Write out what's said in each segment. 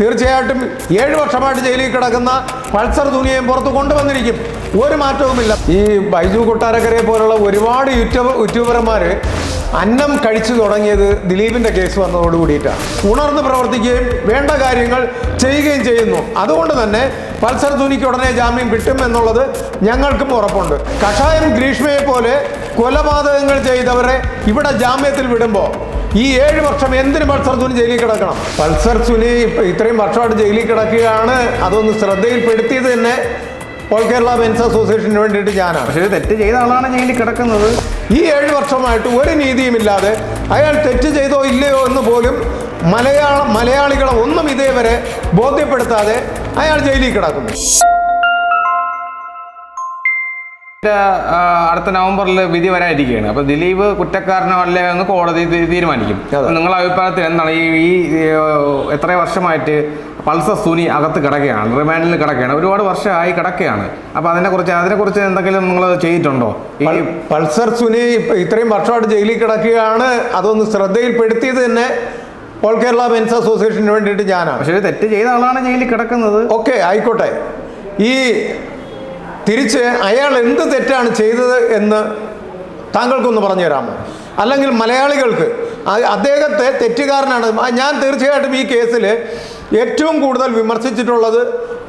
തീർച്ചയായിട്ടും ഏഴ് വർഷമായിട്ട് ജയിലിൽ കിടക്കുന്ന പൾസർ ദുനിയയും പുറത്ത് കൊണ്ടുവന്നിരിക്കും. ഒരു മാറ്റവുമില്ല. ഈ ബൈജു കൊട്ടാരക്കരയെ പോലുള്ള ഒരുപാട് യൂട്യൂബ് യൂട്യൂബർമാർ അന്നം കഴിച്ചു തുടങ്ങിയത് ദിലീപിന്റെ കേസ് വന്നതോട് കൂടിയിട്ടാണ്. ഉണർന്ന് പ്രവർത്തിക്കുകയും വേണ്ട കാര്യങ്ങൾ ചെയ്യുകയും ചെയ്യുന്നു. അതുകൊണ്ട് തന്നെ പൾസർ ധുനിക്ക് ഉടനെ ജാമ്യം കിട്ടും എന്നുള്ളത് ഞങ്ങൾക്കും ഉറപ്പുണ്ട്. കഷായം ഗ്രീഷ്മയെ പോലെ കൊലപാതകങ്ങൾ ചെയ്തവരെ ഇവിടെ ജാമ്യത്തിൽ വിടുമ്പോൾ ഈ ഏഴ് വർഷം എന്തിന് പൾസർ സുനി ജയിലിൽ കിടക്കണം? പൾസർ സുനി ഇപ്പൊ ഇത്രയും വർഷമായിട്ട് ജയിലിൽ കിടക്കുകയാണ്. അതൊന്ന് ശ്രദ്ധയിൽപ്പെടുത്തിയത് തന്നെ ഓൾ കേരള മെൻസ് അസോസിയേഷന് വേണ്ടിയിട്ട് ഞാനാണ്. പക്ഷേ തെറ്റ് ചെയ്ത ആളാണ് ജയിലിൽ കിടക്കുന്നത്. ഈ ഏഴ് വർഷമായിട്ട് ഒരു നീതിയുമില്ലാതെ അയാൾ തെറ്റ് ചെയ്തോ ഇല്ലയോ എന്ന് പോലും മലയാള മലയാളികളെ ഒന്നും ഇതേവരെ ബോധ്യപ്പെടുത്താതെ അയാൾ ജയിലിൽ കിടക്കുന്നു. അടുത്ത നവംബറിൽ വിധി വരാനിരിക്കുകയാണ്. അപ്പൊ ദിലീപ് കുറ്റക്കാരനോ അല്ലേ എന്ന് കോടതി തീരുമാനിക്കും. നിങ്ങളുടെ അഭിപ്രായത്തിൽ എന്താണ്? ഈ ഈ എത്ര വർഷമായിട്ട് പൾസർ സുനി അകത്ത് കിടക്കുകയാണ് റിമാൻഡിൽ കിടക്കുകയാണ് ഒരുപാട് വർഷമായി കിടക്കുകയാണ്. അപ്പൊ അതിനെക്കുറിച്ച് അതിനെക്കുറിച്ച് എന്തെങ്കിലും നിങ്ങൾ ചെയ്തിട്ടുണ്ടോ? ഈ പൾസർ സുനി ഇത്രയും വർഷമായിട്ട് ജയിലിൽ കിടക്കുകയാണ് അതൊന്ന് ശ്രദ്ധയിൽപ്പെടുത്തിയത് തന്നെ ഓൾ കേരള മെൻസ് അസോസിയേഷന് വേണ്ടിയിട്ട് ഞാനാണ്. പക്ഷേ തെറ്റ് ചെയ്ത ആളാണ് ജയിലിൽ കിടക്കുന്നത്. ഓക്കെ ആയിക്കോട്ടെ. ഈ തിരിച്ച് അയാൾ എന്ത് തെറ്റാണ് ചെയ്തത് എന്ന് താങ്കൾക്കൊന്ന് പറഞ്ഞു തരാമോ അല്ലെങ്കിൽ മലയാളികൾക്ക് അദ്ദേഹത്തെ തെറ്റുകാരനാണ്. ഞാൻ തീർച്ചയായിട്ടും ഈ കേസിൽ ഏറ്റവും കൂടുതൽ വിമർശിച്ചിട്ടുള്ളത്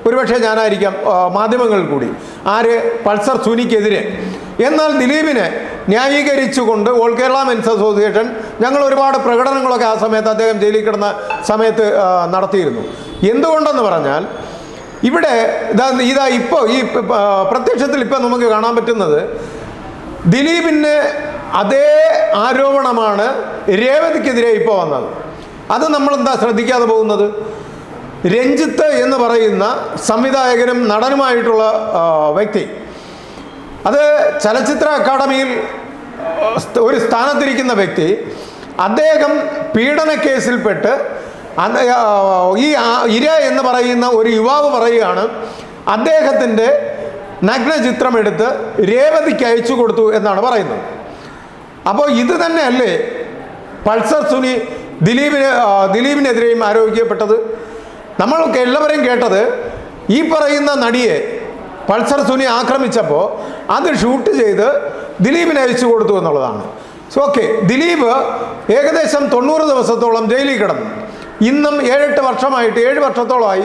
ഒരുപക്ഷെ ഞാനായിരിക്കാം മാധ്യമങ്ങളിൽ കൂടി. ആര്? പൾസർ സുനിക്കെതിരെ. എന്നാൽ ദിലീപിനെ ന്യായീകരിച്ചുകൊണ്ട് ഓൾ കേരള മെൻസ് അസോസിയേഷൻ ഞങ്ങൾ ഒരുപാട് പ്രകടനങ്ങളൊക്കെ ആ സമയത്ത് അദ്ദേഹം ജയിലിൽ കിടന്ന സമയത്ത് നടത്തിയിരുന്നു. എന്തുകൊണ്ടെന്ന് പറഞ്ഞാൽ ഇവിടെ ഇതാ ഇതാ ഇപ്പോൾ ഈ പ്രത്യക്ഷത്തിൽ ഇപ്പം നമുക്ക് കാണാൻ പറ്റുന്നത് ദിലീപിന് അതേ ആരോപണമാണ് രേവതിക്കെതിരെ ഇപ്പോൾ വന്നത്. അത് നമ്മൾ എന്താ ശ്രദ്ധിക്കാതെ പോകുന്നത്? രഞ്ജിത്ത് എന്ന് പറയുന്ന സംവിധായകനും നടനുമായിട്ടുള്ള വ്യക്തി. അത് ചലച്ചിത്ര അക്കാദമിയിൽ ഒരു സ്ഥാനത്തിരിക്കുന്ന വ്യക്തി. അദ്ദേഹം പീഡന കേസിൽപ്പെട്ട് ഈ ഇര എന്ന് പറയുന്ന ഒരു യുവാവ് പറയുകയാണ് അദ്ദേഹത്തിന്റെ നഗ്നചിത്രമെടുത്ത് രേവതിക്ക് അയച്ചു കൊടുത്തു എന്നാണ് പറയുന്നത്. അപ്പോൾ ഇത് തന്നെയല്ലേ പൾസർ സുനി ദിലീപിന് ദിലീപിനെതിരെയും ആരോപിക്കപ്പെട്ടത്? നമ്മളൊക്കെ എല്ലാവരെയും കേട്ടത് ഈ പറയുന്ന നടിയെ പൾസർ സുനി ആക്രമിച്ചപ്പോൾ അത് ഷൂട്ട് ചെയ്ത് ദിലീപിന് അയച്ചു കൊടുത്തു എന്നുള്ളതാണ്. സോ ഓക്കെ ദിലീപ് ഏകദേശം തൊണ്ണൂറ് ദിവസത്തോളം ജയിലിൽ കിടന്നു. ഇന്നും ഏഴെട്ട് വർഷമായിട്ട് ഏഴ് വർഷത്തോളമായി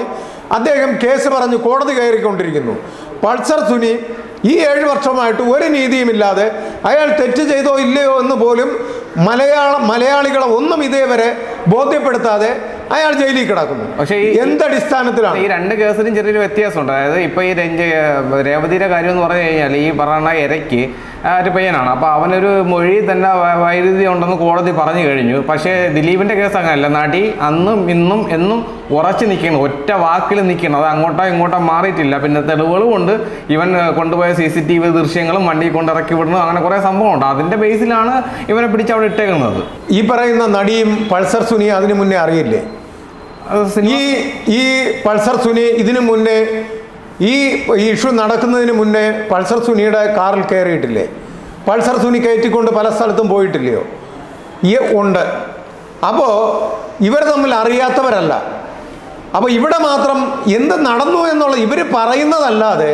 അദ്ദേഹം കേസ് പറഞ്ഞ് കോടതി കയറിക്കൊണ്ടിരിക്കുന്നു. പൾസർ സുനി ഈ ഏഴ് വർഷമായിട്ട് ഒരു നീതിയുമില്ലാതെ അയാൾ തെറ്റ് ചെയ്തോ ഇല്ലയോ എന്ന് പോലും മലയാള മലയാളികളെ ഒന്നും ഇതേവരെ ബോധ്യപ്പെടുത്താതെ അയാൾ ജയിലിൽ കിടക്കുന്നു. പക്ഷേ ഈ- എന്തടിസ്ഥാനത്തിലാണ് ഈ രണ്ട് കേസിനും ചെറിയൊരു വ്യത്യാസമുണ്ട്. അതായത് ഇപ്പൊ ഈ രഞ്ജ രേവതിയുടെ കാര്യം എന്ന് പറഞ്ഞു കഴിഞ്ഞാൽ ഈ പറയുന്ന ഇരയ്ക്ക് ഒരു പയ്യനാണ്. അപ്പോൾ അവനൊരു മൊഴി തന്നെ വൈരുദ്ധ്യം ഉണ്ടെന്ന് കോടതി പറഞ്ഞു കഴിഞ്ഞു. പക്ഷേ ദിലീപിന്റെ കേസ് അങ്ങനെയല്ല. നാട്ടി അന്നും ഇന്നും എന്നും ഉറച്ചു നിൽക്കണം ഒറ്റ വാക്കിൽ നിൽക്കണം അത് അങ്ങോട്ടോ ഇങ്ങോട്ടോ മാറിയിട്ടില്ല. പിന്നെ തെളിവുകളും ഉണ്ട്. ഇവൻ കൊണ്ടുപോയ സി സി ടി വി ദൃശ്യങ്ങളും വണ്ടി കൊണ്ടിറക്കി വിടുന്നു. അങ്ങനെ കുറേ സംഭവമുണ്ട്. അതിന്റെ ബേസിലാണ് ഇവനെ പിടിച്ച് അവിടെ ഇട്ടേക്കുന്നത്. ഈ പറയുന്ന നടിയും പൾസർ സുനി അതിനു മുന്നേ അറിയില്ലേ? ഈ ഈ പൾസർ സുനി ഇതിനു മുന്നേ ഈ ഇഷ്യൂ നടക്കുന്നതിന് മുന്നേ പൾസർ സുനിയുടെ കാറിൽ കയറിയിട്ടില്ലേ? പൾസർ സുനി കയറ്റിക്കൊണ്ട് പല സ്ഥലത്തും പോയിട്ടില്ലയോ? ഈ ഉണ്ട്. അപ്പോൾ ഇവർ തമ്മിൽ അറിയാത്തവരല്ല. അപ്പോൾ ഇവിടെ മാത്രം എന്ത് നടന്നു എന്നുള്ള ഇവർ പറയുന്നതല്ലാതെ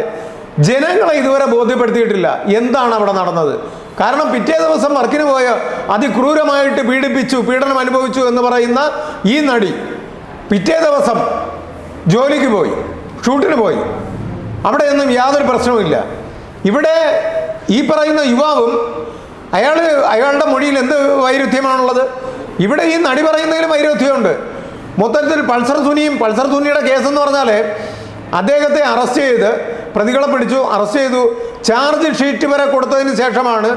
ജനങ്ങളെ ഇതുവരെ ബോധ്യപ്പെടുത്തിയിട്ടില്ല എന്താണ് അവിടെ നടന്നത്. കാരണം പിറ്റേ ദിവസം വർക്കിന് പോയ അതിക്രൂരമായിട്ട് പീഡിപ്പിച്ചു പീഡനം അനുഭവിച്ചു എന്ന് പറയുന്ന ഈ നടി പിറ്റേ ദിവസം ജോലിക്ക് പോയി ഷൂട്ടിന് പോയി. അവിടെയൊന്നും യാതൊരു പ്രശ്നവുമില്ല ഇവിടെ ഈ പറയുന്ന യുവാവും അയാൾ അയാളുടെ മൊഴിയിൽ എന്ത് വൈരുദ്ധ്യമാണുള്ളത്? ഇവിടെ ഈ നടി പറയുന്നതിലും വൈരുദ്ധ്യമുണ്ട്. മൊത്തത്തിൽ പൾസർ സുനിയും പൾസർ സുനിയുടെ കേസെന്ന് പറഞ്ഞാൽ അദ്ദേഹത്തെ അറസ്റ്റ് ചെയ്ത് പ്രതികളെ പിടിച്ചു അറസ്റ്റ് ചെയ്തു. ചാർജ് ഷീറ്റ് വരെ കൊടുത്തതിന് ശേഷമാണ്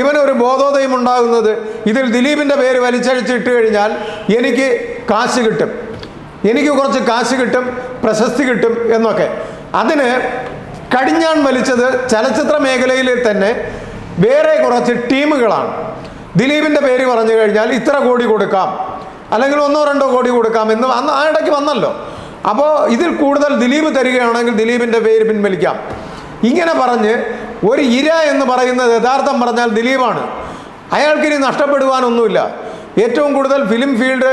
ഇവനൊരു ബോധോദയം ഉണ്ടാകുന്നത്. ഇതിൽ ദിലീപിന്റെ പേര് വലിച്ചഴിച്ചിട്ട് കഴിഞ്ഞാൽ എനിക്ക് കാശ് കിട്ടും. എനിക്ക് കുറച്ച് കാശ് കിട്ടും പ്രശസ്തി കിട്ടും എന്നൊക്കെ. അതിന് കടിഞ്ഞാൺ വലിച്ചത് ചലച്ചിത്ര മേഖലയിൽ തന്നെ വേറെ കുറച്ച് ടീമുകളാണ്. ദിലീപിന്റെ പേര് പറഞ്ഞു കഴിഞ്ഞാൽ ഇത്ര കോടി കൊടുക്കാം അല്ലെങ്കിൽ ഒന്നോ രണ്ടോ കോടി കൊടുക്കാം എന്ന് അന്ന് ആ ഇടയ്ക്ക് വന്നല്ലോ. അപ്പോൾ ഇതിൽ കൂടുതൽ ദിലീപ് തരികയാണെങ്കിൽ ദിലീപിന്റെ പേര് പിൻവലിക്കാം. ഇങ്ങനെ പറഞ്ഞ് ഒരു ഇര എന്ന് പറയുന്നത് യഥാർത്ഥം പറഞ്ഞാൽ ദിലീപാണ്. അയാൾക്കിനി നഷ്ടപ്പെടുവാനൊന്നുമില്ല. ഏറ്റവും കൂടുതൽ ഫിലിം ഫീൽഡ്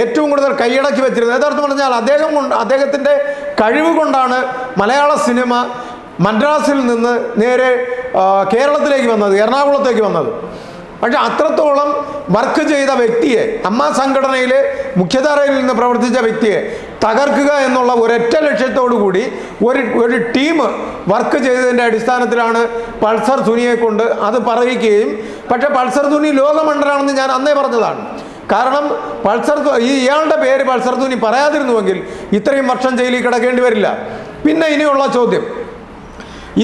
ഏറ്റവും കൂടുതൽ കൈയടക്കി വെച്ചിരുന്നത് യഥാർത്ഥം പറഞ്ഞാൽ അദ്ദേഹം കൊണ്ട് അദ്ദേഹത്തിന്റെ കഴിവ് കൊണ്ടാണ് മലയാള സിനിമ മദ്രാസിൽ നിന്ന് നേരെ കേരളത്തിലേക്ക് വന്നത് എറണാകുളത്തേക്ക് വന്നത്. പക്ഷെ അത്രത്തോളം വർക്ക് ചെയ്ത വ്യക്തിയെ അമ്മ സംഘടനയിൽ മുഖ്യധാരയിൽ നിന്ന് പ്രവർത്തിച്ച വ്യക്തിയെ തകർക്കുക എന്നുള്ള ഒരൊറ്റ ലക്ഷ്യത്തോടു കൂടി ഒരു ഒരു ടീം വർക്ക് ചെയ്തതിന്റെ അടിസ്ഥാനത്തിലാണ് പൾസർ സുനിയെ കൊണ്ട് അത് പറയിക്കുകയും പക്ഷേ പൾസർ സുനി ലോകമണ്ഡലാണെന്ന് ഞാൻ അന്നേ പറഞ്ഞതാണ്. കാരണം പൾസർ ഈ ഇയാളുടെ പേര് പൾസർ സുനി പറയാതിരുന്നുവെങ്കിൽ ഇത്രയും വർഷം ജയിലിൽ കിടക്കേണ്ടി വരില്ല. പിന്നെ ഇനിയുള്ള ചോദ്യം.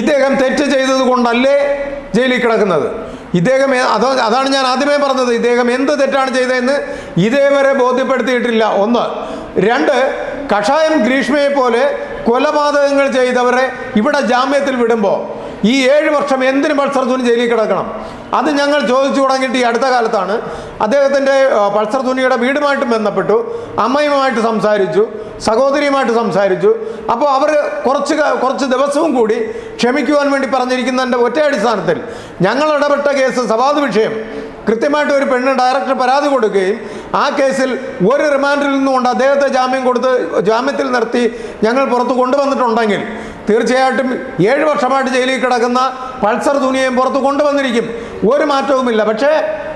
ഇദ്ദേഹം തെറ്റ് ചെയ്തത് കൊണ്ടല്ലേ ജയിലിൽ കിടക്കുന്നത്? ഇദ്ദേഹം അത് അതാണ് ഞാൻ ആദ്യമേ പറഞ്ഞത്. ഇദ്ദേഹം എന്ത് തെറ്റാണ് ചെയ്തതെന്ന് ഇതേവരെ ബോധ്യപ്പെടുത്തിയിട്ടില്ല. ഒന്ന്. രണ്ട് കഷായം ഗ്രീഷ്മയെ പോലെ കൊലപാതകങ്ങൾ ചെയ്തവരെ ഇവിടെ ജാമ്യത്തിൽ വിടുമ്പോൾ ഈ ഏഴ് വർഷം എന്തിന് മത്സരത്തിന് ജയിലിൽ കിടക്കണം? അത് ഞങ്ങൾ ചോദിച്ചു തുടങ്ങിയിട്ട് ഈ അടുത്ത കാലത്താണ് അദ്ദേഹത്തിന്റെ പൾസർ തുനിയുടെ വീടുമായിട്ട് ബന്ധപ്പെട്ടു അമ്മയുമായിട്ട് സംസാരിച്ചു സഹോദരിയുമായിട്ട് സംസാരിച്ചു. അപ്പോൾ അവർ കുറച്ച് കുറച്ച് ദിവസവും കൂടി ക്ഷമിക്കുവാൻ വേണ്ടി പറഞ്ഞിരിക്കുന്നതിന്റെ ഒറ്റ അടിസ്ഥാനത്തിൽ ഞങ്ങൾ ഇടപെട്ട കേസ് സവാദ് വിഷയം. കൃത്യമായിട്ട് ഒരു പെണ്ണ് ഡയറക്ടർ പരാതി കൊടുക്കുകയും ആ കേസിൽ ഒരു റിമാൻഡിൽ നിന്നുകൊണ്ട് അദ്ദേഹത്തെ ജാമ്യം കൊടുത്ത് ജാമ്യത്തിൽ നിർത്തി ഞങ്ങൾ പുറത്ത് കൊണ്ടുവന്നിട്ടുണ്ടെങ്കിൽ തീർച്ചയായിട്ടും ഏഴ് വർഷമായിട്ട് ജയിലിൽ കിടക്കുന്ന പൾസർ തുനിയെയും പുറത്ത് കൊണ്ടുവന്നിരിക്കും. ഒരു മാറ്റവുമില്ല. പക്ഷേ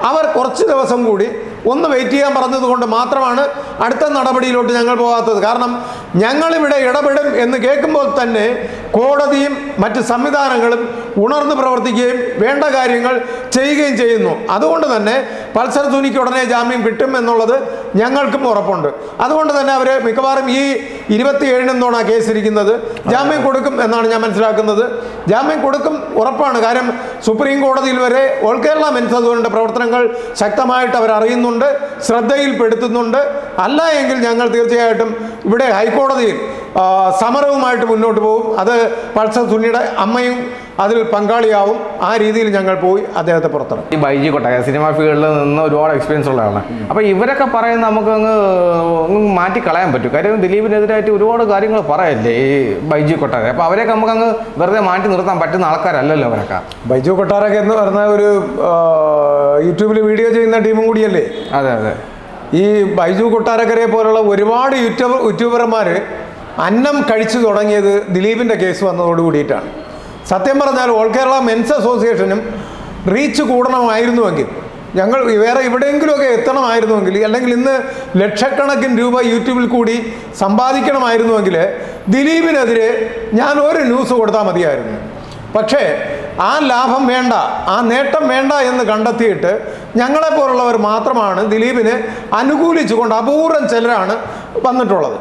അവർ കുറച്ച് ദിവസം കൂടി ഒന്ന് വെയിറ്റ് ചെയ്യാൻ പറഞ്ഞതുകൊണ്ട് മാത്രമാണ് അടുത്ത നടപടിയിലോട്ട് ഞങ്ങൾ പോകാത്തത്. കാരണം ഞങ്ങളിവിടെ ഇടപെടും എന്ന് കേൾക്കുമ്പോൾ തന്നെ കോടതിയും മറ്റ് സംവിധാനങ്ങളും ഉണർന്ന് പ്രവർത്തിക്കുകയും വേണ്ട കാര്യങ്ങൾ ചെയ്യുകയും ചെയ്യുന്നു. അതുകൊണ്ട് തന്നെ പൾസർ തുനിക്ക് ഉടനെ ജാമ്യം കിട്ടും എന്നുള്ളത് ഞങ്ങൾക്കും ഉറപ്പുണ്ട്. അതുകൊണ്ട് തന്നെ അവർ മിക്കവാറും ഈ ഇരുപത്തിയേഴിനെന്നോണ് ആ കേസ് ഇരിക്കുന്നത്? ജാമ്യം കൊടുക്കും എന്നാണ് ഞാൻ മനസ്സിലാക്കുന്നത്. ജാമ്യം കൊടുക്കും ഉറപ്പാണ്. കാര്യം സുപ്രീം കോടതിയിൽ വരെ ഓൾ കേരള മെൻസ് അതുകൊണ്ട് പ്രവർത്തനങ്ങൾ ശക്തമായിട്ട് അവർ അറിയുന്നുണ്ട് ശ്രദ്ധയിൽപ്പെടുത്തുന്നുണ്ട്. അല്ല എങ്കിൽ ഞങ്ങൾ തീർച്ചയായിട്ടും ഇവിടെ ഹൈക്കോടതിയിൽ സമരവുമായിട്ട് മുന്നോട്ട് പോകും. അത് പൾസർ സുനിയുടെ അമ്മയും അതിൽ പങ്കാളിയാവും. ആ രീതിയിൽ ഞങ്ങൾ പോയി അദ്ദേഹത്തെ പുറത്തിറക്കും. ഈ ബൈജി കൊട്ടക സിനിമ ഫീൽഡിൽ നിന്ന് ഒരുപാട് എക്സ്പീരിയൻസ് ഉള്ളതാണ്. അപ്പോൾ ഇവരൊക്കെ പറയുന്ന നമുക്ക് അങ്ങ് മാറ്റി കളയാൻ പറ്റും. കാര്യം ദിലീപിനെതിരായിട്ട് ഒരുപാട് കാര്യങ്ങൾ പറയല്ലേ ഈ ബൈജി കൊട്ടാര. അപ്പോൾ അവരെയൊക്കെ നമുക്ക് അങ്ങ് വെറുതെ മാറ്റി നിർത്താൻ പറ്റുന്ന ആൾക്കാരല്ലല്ലോ അവരൊക്കെ ബൈജു കൊട്ടാരൊക്കെ എന്ന് പറഞ്ഞ ഒരു യൂട്യൂബിൽ വീഡിയോ ചെയ്യുന്ന ടീമും കൂടിയല്ലേ? അതെ അതെ. ഈ ബൈജു കൊട്ടാരക്കരയെ പോലുള്ള ഒരുപാട് യൂട്യൂബർ യൂട്യൂബർമാർ അന്നം കഴിച്ചു തുടങ്ങിയത് ദിലീപിന്റെ കേസ് വന്നതോട് കൂടിയിട്ടാണ് സത്യം പറഞ്ഞാൽ ഓൾ കേരള മെൻസ് അസോസിയേഷനും റീച്ച് കൂടണമായിരുന്നുവെങ്കിൽ ഞങ്ങൾ വേറെ എവിടെയെങ്കിലുമൊക്കെ എത്തണമായിരുന്നുവെങ്കിൽ അല്ലെങ്കിൽ ഇന്ന് ലക്ഷക്കണക്കിന് രൂപ യൂട്യൂബിൽ കൂടി സമ്പാദിക്കണമായിരുന്നുവെങ്കിൽ ദിലീപിനെതിരെ ഞാൻ ഒരു ന്യൂസ് കൊടുത്താൽ മതിയായിരുന്നു. പക്ഷേ ആ ലാഭം വേണ്ട ആ നേട്ടം വേണ്ട എന്ന് കണ്ടെത്തിയിട്ട് ഞങ്ങളെപ്പോലുള്ളവർ മാത്രമാണ് ദിലീപിനെ അനുകൂലിച്ചുകൊണ്ട് അപൂർവം ചിലരാണ് വന്നിട്ടുള്ളത്.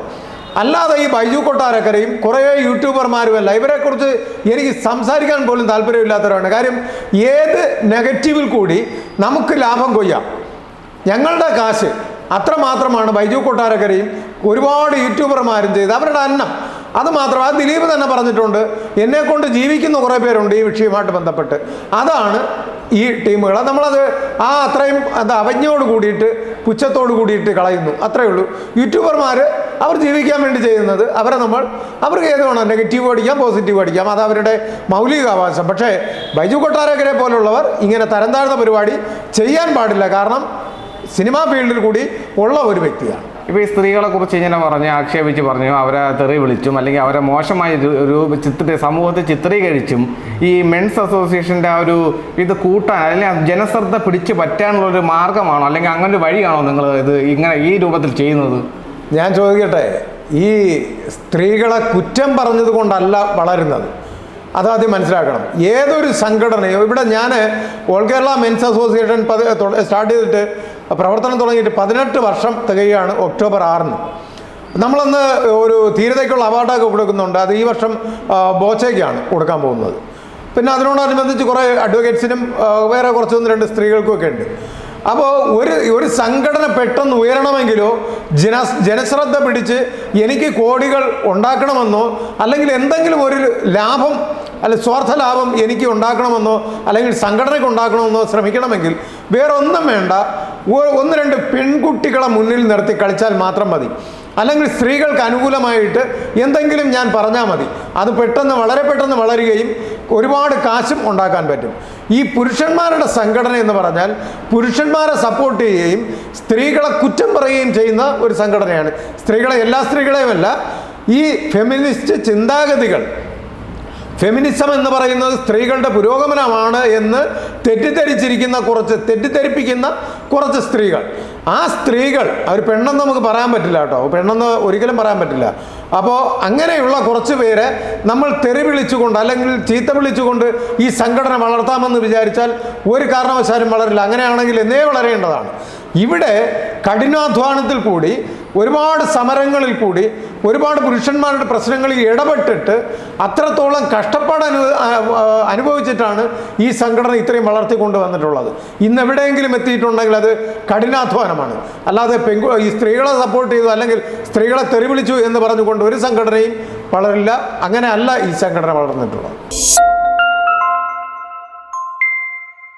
അല്ലാതെ ഈ ബൈജു കൊട്ടാരക്കരയും കുറേ യൂട്യൂബർമാരുമല്ല. ഇവരെക്കുറിച്ച് എനിക്ക് സംസാരിക്കാൻ പോലും താല്പര്യമില്ലാത്തവരാണ്. കാര്യം ഏത് നെഗറ്റീവിൽ കൂടി നമുക്ക് ലാഭം കൊയ്യാം. ഞങ്ങളുടെ കാശ് അത്രമാത്രമാണ് ബൈജു കൊട്ടാരക്കരയും ഒരുപാട് യൂട്യൂബർമാരും ചെയ്ത് അവരുടെ അന്നം. അത് മാത്രം ആ ദിലീപ് തന്നെ പറഞ്ഞിട്ടുണ്ട് എന്നെ കൊണ്ട് ജീവിക്കുന്ന കുറേ പേരുണ്ട് ഈ വിഷയവുമായിട്ട് ബന്ധപ്പെട്ട്. അതാണ് ഈ ടീമുകൾ. നമ്മളത് ആ അത്രയും അത് അവജ്ഞയോട് കൂടിയിട്ട് പുച്ഛത്തോട് കൂടിയിട്ട് കളയുന്നു. അത്രയേ ഉള്ളൂ. യൂട്യൂബർമാർ അവർ ജീവിക്കാൻ വേണ്ടി ചെയ്യുന്നത്. അവരെ നമ്മൾ അവർക്ക് ഏത് വേണം നെഗറ്റീവ് അടിക്കാം പോസിറ്റീവ് അടിക്കാം. അത് അവരുടെ മൗലിക മൗലികാവകാശം. പക്ഷേ ബൈജു കൊട്ടാരക്കരെ പോലുള്ളവർ ഇങ്ങനെ തരം താഴ്ന്ന പരിപാടി ചെയ്യാൻ പാടില്ല. കാരണം സിനിമാ ഫീൽഡിൽ കൂടി ഉള്ള ഒരു വ്യക്തിയാണ്. ഇപ്പോൾ ഈ സ്ത്രീകളെ കുറിച്ച് ഇങ്ങനെ പറഞ്ഞു ആക്ഷേപിച്ച് പറഞ്ഞു അവരെ തെറി വിളിച്ചും അല്ലെങ്കിൽ അവരെ മോശമായ ഒരു- ചിത്ര സമൂഹത്തിൽ ചിത്രീകരിച്ചും ഈ മെൻസ് അസോസിയേഷന്റെ ആ ഒരു ഇത് കൂട്ടാൻ അല്ലെങ്കിൽ ജനശ്രദ്ധ പിടിച്ച് പറ്റാനുള്ള ഒരു മാർഗമാണോ അല്ലെങ്കിൽ അങ്ങനെ വഴിയാണോ നിങ്ങൾ ഇത് ഇങ്ങനെ ഈ രൂപത്തിൽ ചെയ്യുന്നത്? ഞാൻ ചോദിക്കട്ടെ ഈ സ്ത്രീകളെ കുറ്റം പറഞ്ഞത് കൊണ്ടല്ല വളരുന്നത്. അതാദ്യം മനസ്സിലാക്കണം. ഏതൊരു സംഘടനയോ ഇവിടെ ഞാൻ all Kerala men's association start ചെയ്തിട്ട് പ്രവർത്തനം തുടങ്ങിയിട്ട് പതിനെട്ട് വർഷം തികയാണ് ഒക്ടോബർ ആറിന്. നമ്മളന്ന് ഒരു ധീരതയ്ക്കുള്ള അവാർഡൊക്കെ കൊടുക്കുന്നുണ്ട്. അത് ഈ വർഷം ബോച്ചയ്ക്കാണ് കൊടുക്കാൻ പോകുന്നത്. പിന്നെ അതിനോടനുബന്ധിച്ച് കുറേ അഡ്വക്കേറ്റ്സിനും വേറെ കുറച്ചൊന്ന് രണ്ട് സ്ത്രീകൾക്കും ഒക്കെ ഉണ്ട്. അപ്പോൾ ഒരു ഒരു സംഘടന പെട്ടെന്ന് ഉയരണമെങ്കിലോ ജന ജനശ്രദ്ധ പിടിച്ച് എനിക്ക് കോടികൾ ഉണ്ടാക്കണമെന്നോ അല്ലെങ്കിൽ എന്തെങ്കിലും ഒരു ലാഭം അല്ലെ സ്വാർത്ഥ ലാഭം എനിക്ക് ഉണ്ടാക്കണമെന്നോ അല്ലെങ്കിൽ സംഘടനയ്ക്ക് ഉണ്ടാക്കണമെന്നോ ശ്രമിക്കണമെങ്കിൽ വേറൊന്നും വേണ്ട. ഒന്ന് രണ്ട് പെൺകുട്ടികളെ മുന്നിൽ നിർത്തി കളിച്ചാൽ മാത്രം മതി. അല്ലെങ്കിൽ സ്ത്രീകൾക്ക് അനുകൂലമായിട്ട് എന്തെങ്കിലും ഞാൻ പറഞ്ഞാൽ മതി. അത് പെട്ടെന്ന് വളരെ പെട്ടെന്ന് വളരുകയും ഒരുപാട് കാശും ഉണ്ടാക്കാൻ പറ്റും. ഈ പുരുഷന്മാരുടെ സംഘടന എന്ന് പറഞ്ഞാൽ പുരുഷന്മാരെ സപ്പോർട്ട് ചെയ്യുകയും സ്ത്രീകളെ കുറ്റം പറയുകയും ചെയ്യുന്ന ഒരു സംഘടനയാണ്. സ്ത്രീകളെ എല്ലാ സ്ത്രീകളെയുമല്ല ഈ ഫെമിനിസ്റ്റ് ചിന്താഗതികൾ ഫെമിനിസം എന്ന് പറയുന്നത് സ്ത്രീകളുടെ പുരോഗമനമാണ് എന്ന് തെറ്റിദ്ധരിച്ചിരിക്കുന്ന കുറച്ച് തെറ്റിദ്ധരിപ്പിക്കുന്ന കുറച്ച് സ്ത്രീകൾ. ആ സ്ത്രീകൾ അവർ പെണ്ണെന്ന് നമുക്ക് പറയാൻ പറ്റില്ല കേട്ടോ. പെണ്ണെന്ന് ഒരിക്കലും പറയാൻ പറ്റില്ല. അപ്പോൾ അങ്ങനെയുള്ള കുറച്ച് പേരെ നമ്മൾ തെറി വിളിച്ചുകൊണ്ട് അല്ലെങ്കിൽ ചീത്ത വിളിച്ചുകൊണ്ട് ഈ സംഘടന വളർത്താമെന്ന് വിചാരിച്ചാൽ ഒരു കാരണവശാലും വളരില്ല. അങ്ങനെയാണെങ്കിൽ എന്നേ വളരേണ്ടതാണ്. ഇവിടെ കഠിനാധ്വാനത്തിൽ കൂടി ഒരുപാട് സമരങ്ങളിൽ കൂടി ഒരുപാട് പുരുഷന്മാരുടെ പ്രശ്നങ്ങളിൽ ഇടപെട്ടിട്ട് അത്രത്തോളം കഷ്ടപ്പാട് അനു അനുഭവിച്ചിട്ടാണ് ഈ സംഘടന ഇത്രയും വളർത്തിക്കൊണ്ട് വന്നിട്ടുള്ളത് ഇന്ന് എവിടെയെങ്കിലും എത്തിയിട്ടുണ്ടെങ്കിൽ അത് കഠിനാധ്വാനമാണ്. അല്ലാതെ പെങ്കു ഈ സ്ത്രീകളെ സപ്പോർട്ട് ചെയ്തു അല്ലെങ്കിൽ സ്ത്രീകളെ തെറിവിളിച്ചു എന്ന് പറഞ്ഞുകൊണ്ട് ഒരു സംഘടനയും വളരില്ല. അങ്ങനെ അല്ല ഈ സംഘടന വളർന്നിട്ടുള്ളത്.